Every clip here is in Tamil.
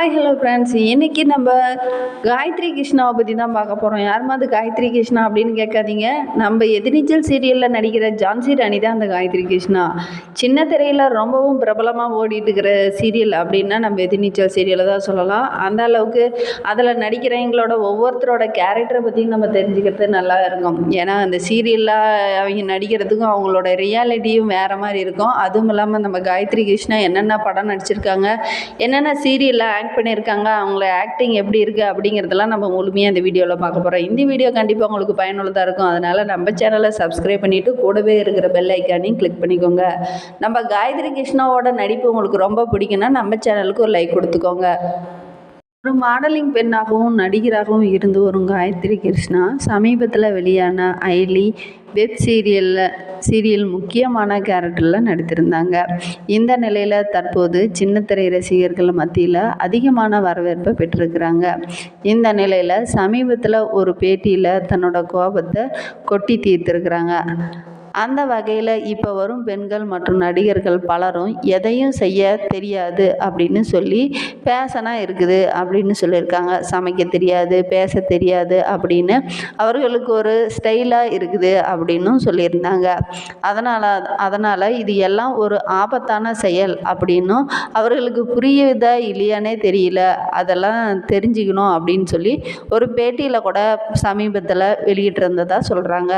ஹாய் ஹலோ ஃப்ரெண்ட்ஸ் இன்றைக்கி நம்ம காயத்ரி கிருஷ்ணாவை பற்றி தான் பார்க்க போகிறோம் யாருமா அது காயத்ரி கிருஷ்ணா அப்படின்னு கேட்காதீங்க. நம்ம எதிர்நீச்சல் சீரியலில் நடிக்கிற ஜான்சி ராணி தான் அந்த காயத்ரி கிருஷ்ணா. சின்ன திரையில் ரொம்பவும் பிரபலமாக ஓடிட்டு இருக்கிற சீரியல் அப்படின்னா நம்ம எதிர்நீச்சல் சீரியலை தான் சொல்லலாம். அந்த அளவுக்கு அதில் நடிக்கிறவங்களோட ஒவ்வொருத்தரோட கேரக்டரை பற்றியும் நம்ம தெரிஞ்சுக்கிறது நல்லா இருக்கும். ஏன்னா அந்த சீரியலில் அவங்க நடிக்கிறதுக்கும் அவங்களோட ரியாலிட்டியும் வேறு மாதிரி இருக்கும். அதுவும் இல்லாமல் நம்ம காயத்ரி கிருஷ்ணா என்னென்ன படம் நடிச்சிருக்காங்க என்னென்ன சீரியலில் ஆக்ட் பண்ணியிருக்காங்க அவங்கள ஆக்டிங் எப்படி இருக்குது அப்படிங்கிறதெல்லாம் நம்ம முழுமையாக இந்த வீடியோவில் பார்க்க போகிறோம் இந்த வீடியோ கண்டிப்பாக உங்களுக்கு பயனுள்ளதாக இருக்கும். அதனால் நம்ம சேனலை சப்ஸ்கிரைப் பண்ணிவிட்டு கூடவே இருக்கிற பெல் ஐக்கானையும் கிளிக் பண்ணிக்கோங்க. நம்ம காயத்ரி கிருஷ்ணாவோட நடிப்பு உங்களுக்கு ரொம்ப பிடிக்குன்னா நம்ம சேனலுக்கு ஒரு லைக் கொடுத்துக்கோங்க. ஒரு மாடலிங் பெண்ணாகவும் நடிகராகவும் இருந்து வரும் காயத்ரி கிருஷ்ணா சமீபத்தில் வெளியான ஐலி வெப் சீரியலில் சீரியல் முக்கியமான கேரக்டரில் நடித்திருந்தாங்க. இந்த நிலையில் தற்போது சின்னத்திரை ரசிகர்கள் மத்தியில் அதிகமான வரவேற்பை பெற்றிருக்கிறாங்க. இந்த நிலையில் சமீபத்தில் ஒரு பேட்டியில் தன்னோட கோபத்தை கொட்டி தீர்த்திருக்கிறாங்க. அந்த வகையில் இப்போ வரும் பெண்கள் மற்றும் நடிகர்கள் பலரும் எதையும் செய்ய தெரியாது அப்படின்னு சொல்லி பேஷனாக இருக்குது அப்படின்னு சொல்லியிருக்காங்க. சமைக்க தெரியாது பேச தெரியாது அப்படின்னு அவர்களுக்கு ஒரு ஸ்டைலாக இருக்குது அப்படின்னும் சொல்லியிருந்தாங்க. அதனால் அதனால் இது எல்லாம் ஒரு ஆபத்தான செயல் அப்படின்னும் அவர்களுக்கு புரியுதா இல்லையானே தெரியல. அதெல்லாம் தெரிஞ்சுக்கணும் அப்படின்னு சொல்லி ஒரு பேட்டியில் கூட சமீபத்தில் வெளியிட்டிருந்ததாக சொல்கிறாங்க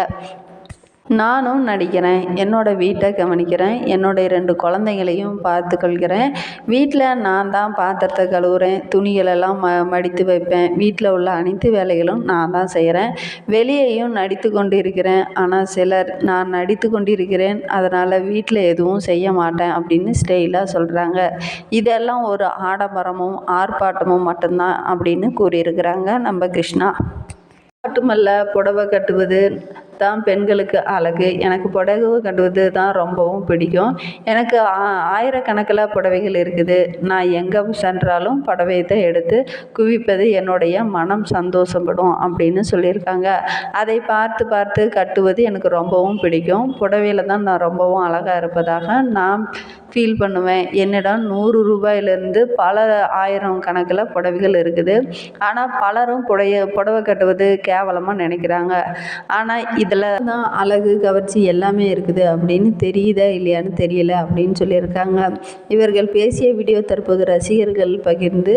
நானும் நடிக்கிறேன் என்னோடய வீட்டை கவனிக்கிறேன் என்னுடைய ரெண்டு குழந்தைங்களையும் பார்த்துக்கொள்கிறேன். வீட்டில் நான் தான் பாத்திரத்தை கழுவுறேன் துணிகளெல்லாம் ம மடித்து வைப்பேன். வீட்டில் உள்ள அனைத்து வேலைகளும் நான் தான் செய்கிறேன் வெளியேயும் நடித்து கொண்டு இருக்கிறேன் ஆனால் சிலர் நான் நடித்து கொண்டு இருக்கிறேன் அதனால் வீட்டில் எதுவும் செய்ய மாட்டேன் அப்படின்னு ஸ்டைலாக சொல்கிறாங்க இதெல்லாம் ஒரு ஆடம்பரமும் ஆர்ப்பாட்டமும் மட்டும்தான் அப்படின்னு கூறியிருக்கிறாங்க நம்ம கிருஷ்ணா. மட்டுமல்ல புடவை கட்டுவது தான் பெண்களுக்கு அழகு. எனக்கு புடவை கட்டுவது தான் ரொம்பவும் பிடிக்கும். எனக்கு ஆயிரக்கணக்கில் புடவைகள் இருக்குது. நான் எங்கே சென்றாலும் புடவையத்தை எடுத்து குவிப்பது என்னுடைய மனம் சந்தோஷப்படும் அப்படின்னு சொல்லியிருக்காங்க. அதை பார்த்து பார்த்து கட்டுவது எனக்கு ரொம்பவும் பிடிக்கும். புடவையில் தான் நான் ரொம்பவும் அழகாக இருப்பதாக நான் ஃபீல் பண்ணுவேன். என்னிடம் நூறு ரூபாயிலிருந்து பல ஆயிரம் கணக்கில் புடவைகள் இருக்குது. ஆனால் பலரும் புடைய புடவை கட்டுவது கேவலமாக நினைக்கிறாங்க. ஆனால் இதில் தான் அழகு கவர்ச்சி எல்லாமே இருக்குது அப்படின்னு தெரியுதா இல்லையான்னு தெரியல அப்படின்னு சொல்லியிருக்காங்க. இவர்கள் பேசிய வீடியோ தற்போது ரசிகர்கள் பகிர்ந்து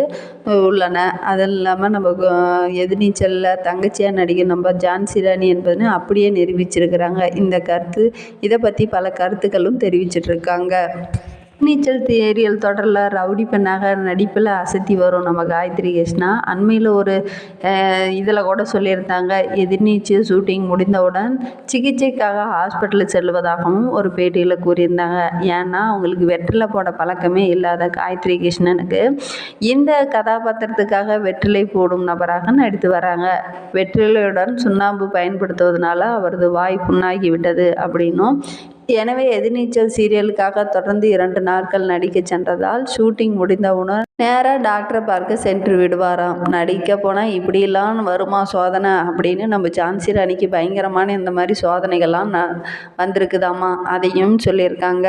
உள்ளன. அது இல்லாமல் நம்ம எதிர்நீச்சலில் தங்கச்சியாக நடிகை நம்ம ஜான்சி ராணி என்பதுன்னு அப்படியே நிரூபிச்சிருக்கிறாங்க. இந்த கருத்து இதை பற்றி பல கருத்துக்களும் தெரிவிச்சிட்ருக்காங்க. நீச்சல் தேரியல் தொடரில் ரவுடி பெண்ணாக நடிப்பில் அசத்தி வரும் நம்ம காயத்ரி கிருஷ்ணா. அண்மையில் ஒரு இதில் கூட சொல்லியிருந்தாங்க எதிர்நீச்சல் ஷூட்டிங் முடிந்தவுடன் சிகிச்சைக்காக ஹாஸ்பிட்டலுக்கு செல்வதாகவும் ஒரு பேட்டியில் கூறியிருந்தாங்க. ஏன்னா அவங்களுக்கு வெற்றிலை போட பழக்கமே இல்லாத காயத்ரி கிருஷ்ணனுக்கு இந்த கதாபாத்திரத்துக்காக வெற்றிலை போடும் நபராக நடித்து வராங்க. வெற்றிலையுடன் சுண்ணாம்பு பயன்படுத்துவதனால அவரது வாய் புண்ணாகி விட்டது அப்படின்னும் எனவே எதிர்நீச்சல் சீரியலுக்காக தொடர்ந்து இரண்டு நாட்கள் நடிக்க சென்றதால் ஷூட்டிங் முடிந்தவுடன் நேராக டாக்டரை பார்க்க சென்று விடுவாராம். நடிக்க போனால் இப்படிலாம் வருமா சோதனை? அப்படின்னு நம்ம ஜான்சி ராணிக்கு பயங்கரமான இந்த மாதிரி சோதனைகள்லாம் ந வந்திருக்குதாம்மா அதையும் சொல்லியிருக்காங்க.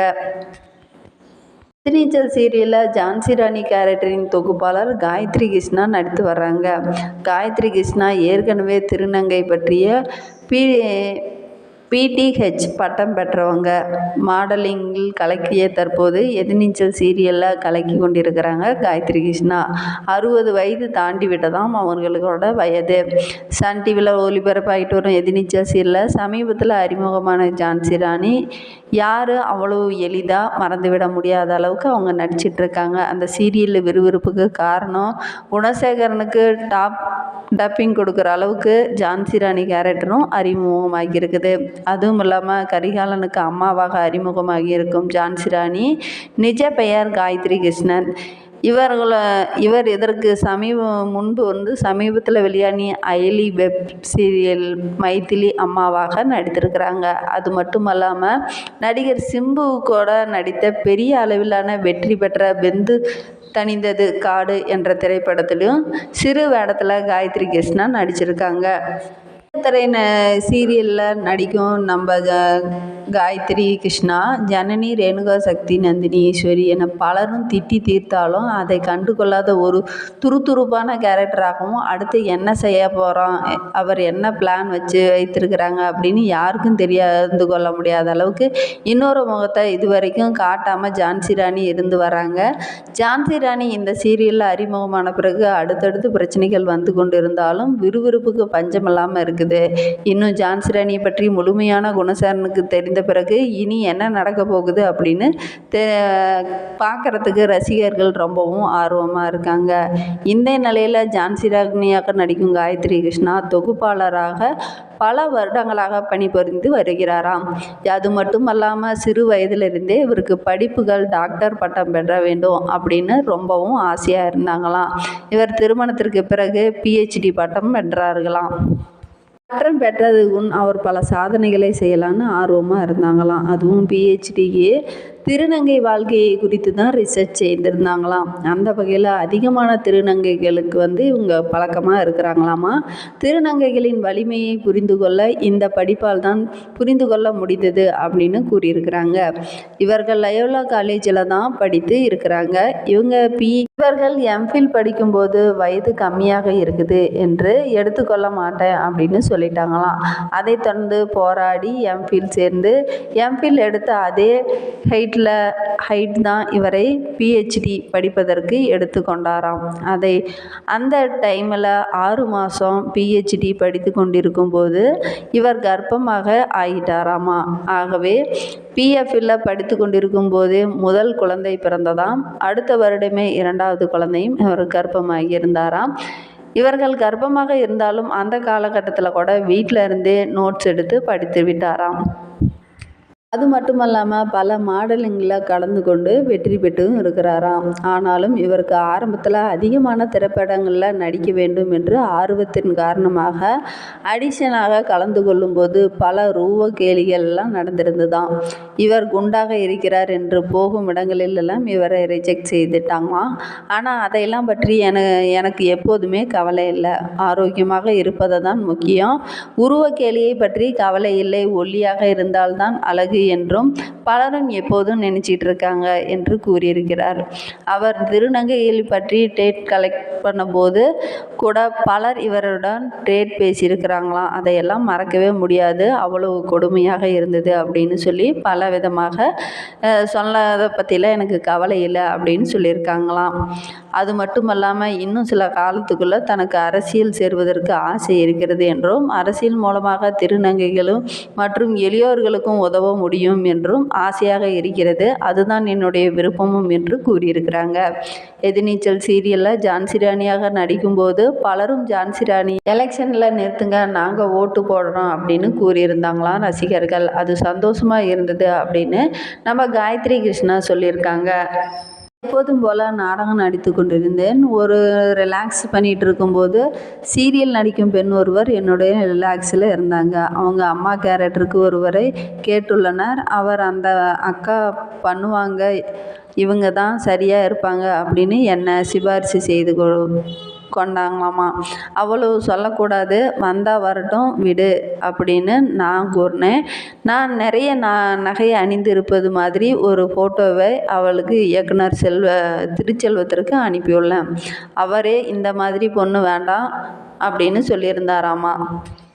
எதிர்நீச்சல் சீரியலில் ஜான்சி ராணி கேரக்டரின் தொகுப்பாளர் காயத்ரி கிருஷ்ணா நடித்து வர்றாங்க. காயத்ரி கிருஷ்ணா ஏற்கனவே திருநங்கை பற்றிய பி பிடிஹெச் பட்டம் பெற்றவங்க. மாடலிங்கில் கலக்கிய தற்போது எதிர்நீச்சல் சீரியலில் கலக்கி கொண்டிருக்கிறாங்க காயத்ரி கிருஷ்ணா. அறுபது வயது தாண்டி விட்டதாம் அவர்களோட வயது. சன் டிவியில் ஒளிபரப்பாகிட்டு வரும் எதிர்நீச்சல் சீரியலில் சமீபத்தில் அறிமுகமான ஜான்சி ராணி. யார்? அவ்வளோ எளிதாக மறந்துவிட முடியாத அளவுக்கு அவங்க நடிச்சிட்ருக்காங்க அந்த சீரியலில் விறுவிறுப்புக்கு காரணம் குணசேகரனுக்கு டாப் டப்பிங் கொடுக்குற அளவுக்கு ஜான்சி ராணி கேரக்டரும் அறிமுகமாகி இருக்குது அதுவும் இல்லாமல் கரிகாலனுக்கு அம்மாவாக அறிமுகமாகி இருக்கும் ஜான்சி ராணி. நிஜ பெயர் காயத்ரி கிருஷ்ணன். இவர்களை இவர் இதற்கு சமீபம் முன்பு வந்து சமீபத்தில் வெளியானி அயலி வெப் சீரியல் மைத்திலி அம்மாவாக நடித்திருக்கிறாங்க. அது மட்டும் அல்லாமல் நடிகர் சிம்பு கூட நடித்த பெரிய அளவிலான வெற்றி பெற்ற வெந்து தணிந்தது காடு என்ற திரைப்படத்திலும் சிறு வேடத்தில் காயத்ரி கிருஷ்ணா நடிச்சிருக்காங்க. திரை சீரியலில் நடிக்கும் நம்ம காயத்ரி கிருஷ்ணா ஜனனி ரேணுகா சக்தி நந்தினி ஈஸ்வரி என பலரும் திட்டி தீர்த்தாலும் அதை கண்டு கொள்ளாத ஒரு துருதுருப்பான கேரக்டராகவும் அடுத்து என்ன செய்ய போகிறோம் அவர் என்ன பிளான் வச்சு வைத்திருக்கிறாங்க அப்படின்னு யாருக்கும் தெரியாது கொள்ள முடியாத அளவுக்கு இன்னொரு முகத்தை இதுவரைக்கும் காட்டாமல் ஜான்சி ராணி இருந்து வராங்க. ஜான்சி ராணி இந்த சீரியலில் அறிமுகமான பிறகு அடுத்தடுத்து பிரச்சனைகள் வந்து கொண்டு இருந்தாலும் விறுவிறுப்புக்கு பஞ்சமில்லாமல் இருக்குது. இன்னும் ஜான்சி ராணியை பற்றி முழுமையான குணசேரனுக்கு தெரிந்த பிறகு இனி என்ன நடக்க போகுது அப்படின்னு தெ பார்க்குறதுக்கு ரசிகர்கள் ரொம்பவும் ஆர்வமாக இருக்காங்க. இந்த நிலையில் ஜான்சி ராணியாக நடிக்கும் காயத்ரி கிருஷ்ணா தொகுப்பாளராக பல வருடங்களாக பணிபுரிந்து வருகிறாராம். அது மட்டும் அல்லாமல் சிறு வயதிலிருந்தே இவருக்கு படிப்புகள் டாக்டர் பட்டம் பெற வேண்டும் அப்படின்னு ரொம்பவும் ஆசையாக இருந்தாங்களாம். இவர் திருமணத்திற்கு பிறகு பிஹெச்டி பட்டம் வென்றார்களாம் பட்டம் பெற்றது அவர் பல சாதனைகளை செய்யலான்னு ஆர்வமாக இருந்தாங்களாம். அதுவும் பிஹெச்டிக்கு திருநங்கை வாழ்க்கையை குறித்து தான் ரிசர்ச் செய்திருந்தாங்களாம். அந்த வகையில் அதிகமான திருநங்கைகளுக்கு வந்து இவங்க பழக்கமாக இருக்கிறாங்களாமா? திருநங்கைகளின் வலிமையை புரிந்து கொள்ள இந்த படிப்பால் தான் புரிந்து கொள்ள முடிந்தது அப்படின்னு கூறியிருக்கிறாங்க. இவர்கள் லயோலா காலேஜில் தான் படித்து இருக்கிறாங்க. இவங்க பி இவர்கள் எம்ஃபில் படிக்கும்போது வயது கம்மியாக இருக்குது என்று எடுத்துக்கொள்ள மாட்டேன் அப்படின்னு சொல்லிட்டாங்களாம். அதை தொடர்ந்து போராடி எம்ஃபில் சேர்ந்து எம்ஃபில் எடுத்த அதே வீட்டில் ஹைட் தான் இவரை பிஹெச்டி படிப்பதற்கு எடுத்துக்கொண்டாராம். அதை அந்த டைமில் ஆறு மாதம் பிஹெச்டி படித்து கொண்டிருக்கும் போது இவர் கர்ப்பமாக ஆகிட்டாராமா ஆகவே பிஎஃப்ல படித்து கொண்டிருக்கும் போதே முதல் குழந்தை பிறந்ததாம். அடுத்த வருடமே இரண்டாவது குழந்தையும் இவர் கர்ப்பமாகி இருந்தாராம். இவர்கள் கர்ப்பமாக இருந்தாலும் அந்த காலகட்டத்தில் கூட வீட்டில் இருந்தே நோட்ஸ் எடுத்து படித்து விட்டாராம். அது மட்டும் இல்லாமல் பல மாடலிங்கில் கலந்து கொண்டு வெற்றி பெற்றும் இருக்கிறாராம். ஆனாலும் இவருக்கு ஆரம்பத்தில் அதிகமான திரைப்படங்களில் நடிக்க வேண்டும் என்று ஆர்வத்தின் காரணமாக அடிஷனாக கலந்து கொள்ளும்போது பல ரூவ கேலிகள்லாம் நடந்திருந்துதான் இவர் குண்டாக இருக்கிறார் என்று போகும் இடங்களிலெல்லாம் இவரை ரிஜெக்ட் செய்துட்டாங்களாம் ஆனால் அதையெல்லாம் பற்றி என எனக்கு எப்போதுமே கவலை இல்லை. ஆரோக்கியமாக இருப்பது தான் முக்கியம். உருவ கேலியை பற்றி கவலை இல்லை. ஒல்லியாக இருந்தால்தான் அழகு என்றும் பலரும் எப்போதும் நினச்சிட்டு இருக்காங்க என்று கூறியிருக்கிறார். அவர் திருநங்கையில் பற்றி டேட் கலெக்ட் பண்ணும்போது கூட பலர் இவருடன் டேட் பேசியிருக்கிறாங்களாம். அதையெல்லாம் மறக்கவே முடியாது. அவ்வளவு கொடுமையாக இருந்தது அப்படின்னு சொல்லி பல விதமாக அஹ், சொன்னதை பற்றிலாம் எனக்கு கவலை இல்லை அப்படின்னு சொல்லியிருக்காங்களாம். அது மட்டும் இல்லாமல் இன்னும் சில காலத்துக்குள்ளே தனக்கு அரசியல் சேர்வதற்கு ஆசை இருக்கிறது என்றும் அரசியல் மூலமாக திருநங்கைகளும் மற்றும் எளியோர்களுக்கும் உதவ முடியும் முடியும் என்றும் ஆசையாக இருக்கிறது. அதுதான் என்னுடைய விருப்பமும் என்று கூறியிருக்கிறாங்க. எதிர்நீச்சல் சீரியலில் ஜான்சி ராணியாக நடிக்கும்போது பலரும் ஜான்சி ராணி எலெக்ஷனில் நிறுத்துங்க நாங்கள் ஓட்டு போடுறோம் அப்படின்னு கூறியிருந்தாங்களாம் ரசிகர்கள். அது சந்தோஷமாக இருந்தது அப்படின்னு நம்ம காயத்ரி கிருஷ்ணா சொல்லியிருக்காங்க. எப்போதும் போல் நாடகம் நடித்து கொண்டிருந்தேன். ஒரு ரிலாக்ஸ் பண்ணிகிட்டு இருக்கும்போது சீரியல் நடிக்கும் பெண் ஒருவர் என்னுடைய ரிலாக்ஸில் இருந்தாங்க. அவங்க அம்மா கேரக்டருக்கு ஒருவரை கேட்டுள்ளனர். அவர் அந்த அக்கா பண்ணுவாங்க இவங்க தான் சரியாக இருப்பாங்க அப்படின்னு என்னை சிபாரிசு செய்து கொ கொண்டாங்களாமா. அவ்வளவு சொல்லக்கூடாது வந்தால் வரட்டும் விடு அப்படின்னு நான் கூறினேன். நான் நிறைய நான் நகையை அணிந்து இருப்பது மாதிரி ஒரு ஃபோட்டோவை அவளுக்கு இயக்குனர் செல்வ திருச்செல்வத்திற்கு அனுப்பியுள்ளேன். அவரே இந்த மாதிரி பொண்ணு வேண்டாம் அப்படின்னு சொல்லியிருந்தாராமா.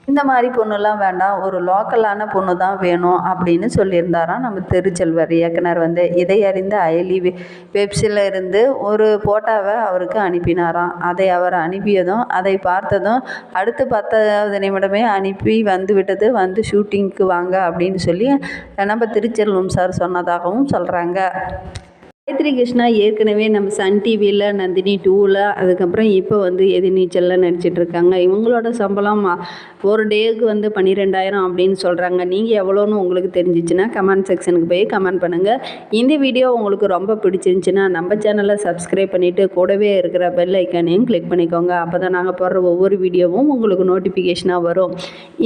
இந்த மாதிரி பொண்ணுலாம் வேண்டாம் ஒரு லோக்கலான பொண்ணு தான் வேணும் அப்படின்னு சொல்லியிருந்தாராம் நம்ம திருச்செல்வர் இயக்குனர் வந்து. இதை அறிந்த அயலி வெ வெப்ஸில் இருந்து ஒரு போட்டோவை அவருக்கு அனுப்பினாராம். அதை அவர் அனுப்பியதும் அதை பார்த்ததும் அடுத்து பத்தாவது நிமிடமே அனுப்பி வந்து விட்டது வந்து ஷூட்டிங்க்கு வாங்க அப்படின்னு சொல்லி நம்ம திருச்செல்வம் சார் சொன்னதாகவும் சொல்கிறாங்க காயத்ரி கிருஷ்ணா ஏற்கனவே நம்ம சன் டிவியில் நந்தினி டூவில் அதுக்கப்புறம் இப்போ வந்து எதிர்நீச்சலில் நடிச்சிட்டு இருக்காங்க. இவங்களோட சம்பளம் ஒரு டேக்கு வந்து பன்னிரெண்டாயிரம் அப்படின்னு சொல்கிறாங்க நீங்கள் எவ்வளோன்னு உங்களுக்கு தெரிஞ்சிச்சுன்னா கமெண்ட் செக்ஷனுக்கு போய் கமெண்ட் பண்ணுங்கள் இந்த வீடியோ உங்களுக்கு ரொம்ப பிடிச்சிருந்துச்சுன்னா நம்ம சேனலை சப்ஸ்கிரைப் பண்ணிவிட்டு கூடவே இருக்கிற பெல் ஐக்கானையும் கிளிக் பண்ணிக்கோங்க. அப்போ தான் நாங்கள் போடுற ஒவ்வொரு வீடியோவும் உங்களுக்கு நோட்டிஃபிகேஷனாக வரும்.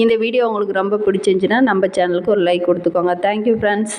இந்த வீடியோ உங்களுக்கு ரொம்ப பிடிச்சிருந்துச்சுன்னா நம்ம சேனலுக்கு ஒரு லைக் கொடுத்துக்கோங்க. Thank you friends